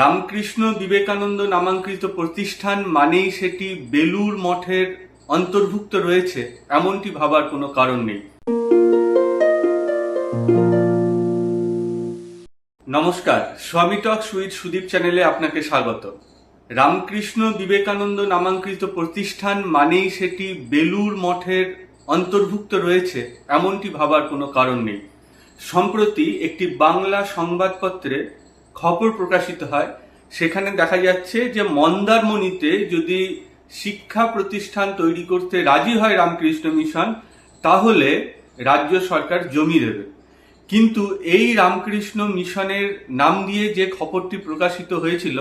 রামকৃষ্ণ বিবেকানন্দ নামাঙ্কিত প্রতিষ্ঠান মানেই সেটি বেলুর মঠের অন্তর্ভুক্ত রয়েছে, এমনটি ভাবার কোনো কারণ নেই। নমস্কার, স্বামী টক সুইট সুদীপ চ্যানেলে আপনাকে স্বাগত। রামকৃষ্ণ বিবেকানন্দ নামাঙ্কিত প্রতিষ্ঠান মানেই সেটি বেলুর মঠের অন্তর্ভুক্ত রয়েছে, এমনটি ভাবার কোনো কারণ নেই। সম্প্রতি একটি বাংলা সংবাদপত্রে খবর প্রকাশিত হয়, সেখানে দেখা যাচ্ছে যে মন্দারমণিতে যদি শিক্ষা প্রতিষ্ঠান তৈরি করতে রাজি হয় রামকৃষ্ণ মিশন, তাহলে রাজ্য সরকার জমি দেবে। কিন্তু এই রামকৃষ্ণ মিশনের নাম দিয়ে যে খবরটি প্রকাশিত হয়েছিল,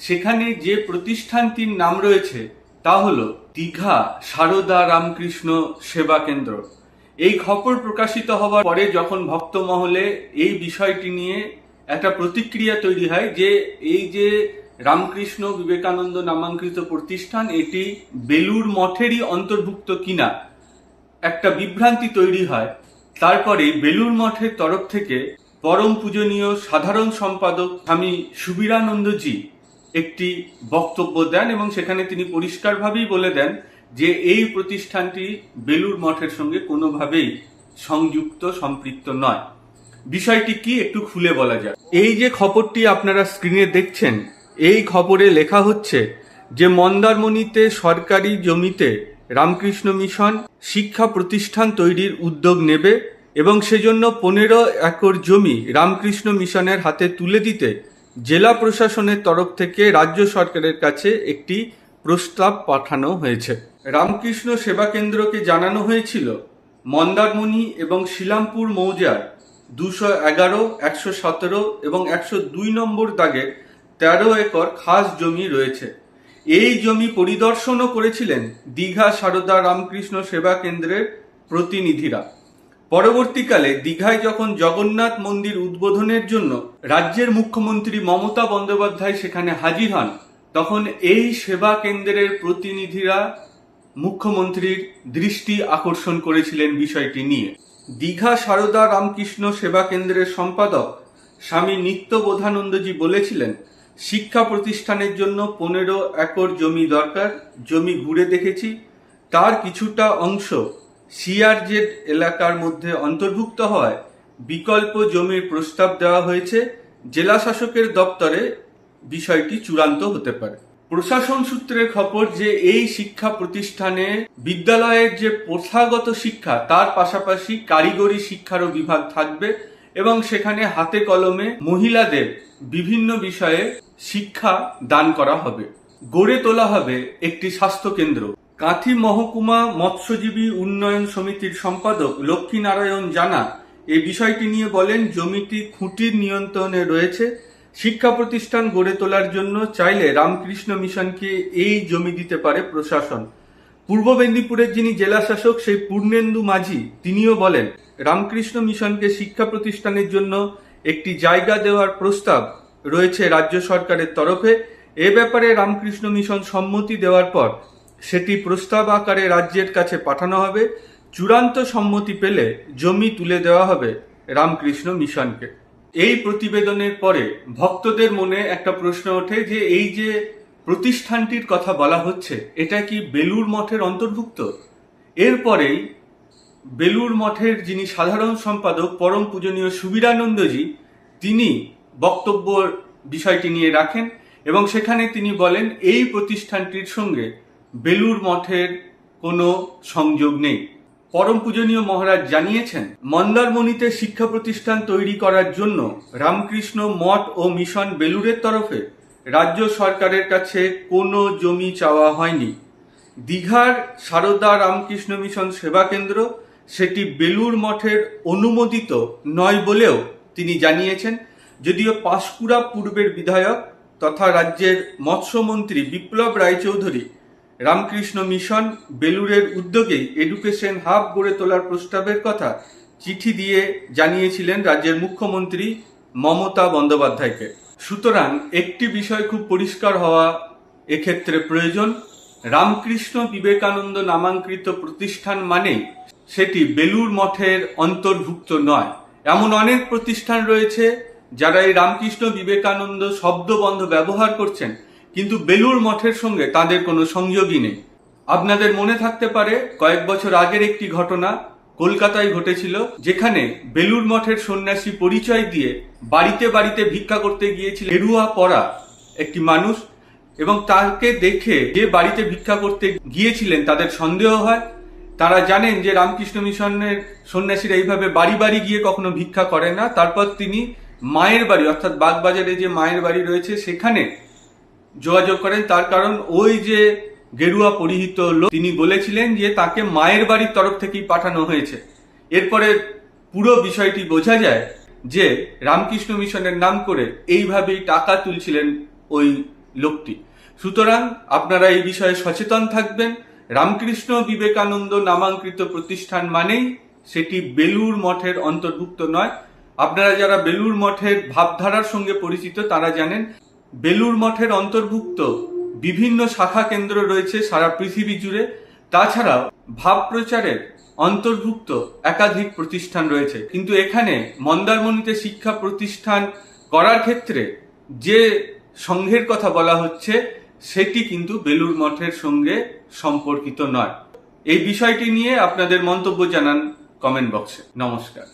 সেখানে যে প্রতিষ্ঠানটির নাম রয়েছে, তা হল দীঘা সারদা রামকৃষ্ণ সেবা কেন্দ্র। এই খবর প্রকাশিত হওয়ার পরে যখন ভক্ত মহলে এই বিষয়টি নিয়ে একটা প্রতিক্রিয়া তৈরি হয় যে এই যে রামকৃষ্ণ বিবেকানন্দ নামাঙ্কিত প্রতিষ্ঠান, এটি বেলুর মঠেরই অন্তর্ভুক্ত কিনা, একটা বিভ্রান্তি তৈরি হয়। তারপরে বেলুর মঠের তরফ থেকে পরম পূজনীয় সাধারণ সম্পাদক স্বামী সুবীরানন্দজি একটি বক্তব্য দেন এবং সেখানে তিনি পরিষ্কারভাবেই বলে দেন যে এই প্রতিষ্ঠানটি বেলুর মঠের সঙ্গে কোনোভাবেই সংযুক্ত, সম্পৃক্ত নয়। বিষয়টি কি একটু খুলে বলা যায় এই যে খবরটি আপনারা স্ক্রিনে দেখছেন, এই খবরে লেখা হচ্ছে যে মন্দারমণিতে সরকারি জমিতে রামকৃষ্ণ মিশন শিক্ষা প্রতিষ্ঠান তৈরির উদ্যোগ নেবে এবং সেজন্য পনেরো একর জমি রামকৃষ্ণ মিশনের হাতে তুলে দিতে জেলা প্রশাসনের তরফ থেকে রাজ্য সরকারের কাছে একটি প্রস্তাব পাঠানো হয়েছে। রামকৃষ্ণ সেবা কেন্দ্রকে জানানো হয়েছিল মন্দারমণি এবং শিলামপুর মৌজার দুশো এগারো, একশো সতেরো এবং একশো দুই নম্বর দাগের তেরো একর খাস জমি রয়েছে। এই জমি পরিদর্শনও করেছিলেন দীঘা সারদা রামকৃষ্ণ সেবা কেন্দ্রের প্রতিনিধিরা। পরবর্তীকালে দীঘায় যখন জগন্নাথ মন্দির উদ্বোধনের জন্য রাজ্যের মুখ্যমন্ত্রী মমতা বন্দ্যোপাধ্যায় সেখানে হাজির হন, তখন এই সেবা কেন্দ্রের প্রতিনিধিরা মুখ্যমন্ত্রীর দৃষ্টি আকর্ষণ করেছিলেন বিষয়টি নিয়ে। দীঘা সারদা রামকৃষ্ণ সেবা কেন্দ্রের সম্পাদক স্বামী নিত্যবোধানন্দজি বলেছিলেন, শিক্ষা প্রতিষ্ঠানের জন্য পনেরো একর জমি দরকার, জমি ঘুরে দেখেছি। তার কিছুটা অংশ সিআরজেড এলাকার মধ্যে অন্তর্ভুক্ত হওয়ায় বিকল্প জমির প্রস্তাব দেওয়া হয়েছে। জেলা শাসকের দপ্তরে বিষয়টি চূড়ান্ত হতে পারে। প্রশাসন সূত্রের খবর যে এই শিক্ষা প্রতিষ্ঠানে বিদ্যালয়ের যে প্রথাগত শিক্ষা, তার পাশাপাশি কারিগরি শিক্ষারও বিভাগ থাকবে এবং সেখানে হাতে কলমে মহিলাদের বিভিন্ন বিষয়ে শিক্ষা দান করা হবে। গড়ে তোলা হবে একটি স্বাস্থ্য কেন্দ্র কাঁথি মহকুমা মৎস্যজীবী উন্নয়ন সমিতির সম্পাদক লক্ষ্মীনারায়ণ জানা এই বিষয়টি নিয়ে বলেন, জমিটি খুঁটির নিয়ন্ত্রণে রয়েছে। শিক্ষা প্রতিষ্ঠান গড়ে তোলার জন্য চাইলে রামকৃষ্ণ মিশনকে এই জমি দিতে পারে প্রশাসন। পূর্ব মেদিনীপুরের যিনি জেলা শাসক সেই পূর্ণেন্দু মাঝি, তিনিও বলেন, রামকৃষ্ণ মিশনকে শিক্ষা প্রতিষ্ঠানের জন্য একটি জায়গা দেওয়ার প্রস্তাব রয়েছে রাজ্য সরকারের তরফে। এ ব্যাপারে রামকৃষ্ণ মিশন সম্মতি দেওয়ার পর সেটি প্রস্তাব আকারে রাজ্যের কাছে পাঠানো হবে। চূড়ান্ত সম্মতি পেলে জমি তুলে দেওয়া হবে রামকৃষ্ণ মিশনকে। এই প্রতিবেদনের পরে ভক্তদের মনে একটা প্রশ্ন ওঠে যে এই যে প্রতিষ্ঠানটির কথা বলা হচ্ছে, এটা কি বেলুর মঠের অন্তর্ভুক্ত? এরপরেই বেলুর মঠের যিনি সাধারণ সম্পাদক পরম পূজনীয় সুবীরানন্দজি, তিনি বক্তব্য বিষয়টি নিয়ে রাখেন এবং সেখানে তিনি বলেন, এই প্রতিষ্ঠানটির সঙ্গে বেলুর মঠের কোনো সংযোগ নেই। পরম পূজনীয় মহারাজ জানিয়েছেন, মন্দারমণিতে শিক্ষা প্রতিষ্ঠান তৈরি করার জন্য রামকৃষ্ণ মঠ ও মিশন বেলুরের তরফে রাজ্য সরকারের কাছে কোনো জমি চাওয়া হয়নি। দীঘার সারদা রামকৃষ্ণ মিশন সেবা কেন্দ্র সেটি বেলুর মঠের অনুমোদিত নয় বলেও তিনি জানিয়েছেন, যদিও পাঁশকুড়া পূর্বের বিধায়ক তথা রাজ্যের মৎস্যমন্ত্রী বিপ্লব রায়চৌধুরী রামকৃষ্ণ মিশন বেলুরের উদ্যোগেই এডুকেশন হাব গড়ে তোলার প্রস্তাবের কথা চিঠি দিয়ে জানিয়েছিলেন রাজ্যের মুখ্যমন্ত্রী মমতা বন্দ্যোপাধ্যায়কে। সুতরাং একটি বিষয় খুব পরিষ্কার হওয়া এক্ষেত্রে প্রয়োজন। রামকৃষ্ণ বিবেকানন্দ নামাঙ্কিত প্রতিষ্ঠান মানেই সেটি বেলুর মঠের অন্তর্ভুক্ত নয়। এমন অনেক প্রতিষ্ঠান রয়েছে যারা এই রামকৃষ্ণ বিবেকানন্দ শব্দবন্ধ ব্যবহার করছেন। কিন্তু বেলুর মঠের সঙ্গে তাদের কোনো সংযোগই নেই। আপনাদের মনে থাকতে পারে, কয়েক বছর আগের একটি ঘটনা কলকাতায় ঘটেছিল, যেখানে বেলুর মঠের সন্ন্যাসী পরিচয় দিয়ে বাড়িতে বাড়িতে ভিক্ষা করতে গিয়েছিল গেরুয়া পরা একটি মানুষ এবং তাকে দেখে যে বাড়িতে ভিক্ষা করতে গিয়েছিলেন তাদের সন্দেহ হয়। তারা জানেন যে রামকৃষ্ণ মিশনের সন্ন্যাসীরা এইভাবে বাড়ি বাড়ি গিয়ে কখনো ভিক্ষা করে না। তারপর তিনি মায়ের বাড়ি, অর্থাৎ বাগবাজারে যে মায়ের বাড়ি রয়েছে, সেখানে যোগাযোগ করেন। তার কারণ ওই যে গেরুয়া পরিহিত লোক, তিনি বলেছিলেন যে তাকে মায়ের বাড়ির তরফ থেকেই পাঠানো হয়েছে। এরপরে পুরো বিষয়টি বোঝা যায় যে রামকৃষ্ণ মিশনের নাম করে এইভাবেই টাকা তুলছিলেন ওই লোকটি। সুতরাং আপনারা এই বিষয়ে সচেতন থাকবেন। রামকৃষ্ণ বিবেকানন্দ নামাঙ্কৃত প্রতিষ্ঠান মানেই সেটি বেলুর মঠের অন্তর্ভুক্ত নয়। আপনারা যারা বেলুর মঠের ভাবধারার সঙ্গে পরিচিত, তারা জানেন বেলুর মঠের অন্তর্ভুক্ত বিভিন্ন শাখা কেন্দ্র রয়েছে সারা পৃথিবী জুড়ে। তাছাড়াও ভাব প্রচারের অন্তর্ভুক্ত একাধিক প্রতিষ্ঠান রয়েছে। কিন্তু এখানে মন্দারমণিতে শিক্ষা প্রতিষ্ঠান করার ক্ষেত্রে যে সংঘের কথা বলা হচ্ছে, সেটি কিন্তু বেলুর মঠের সঙ্গে সম্পর্কিত নয়। এই বিষয়টি নিয়ে আপনাদের মন্তব্য জানান কমেন্ট বক্সে নমস্কার।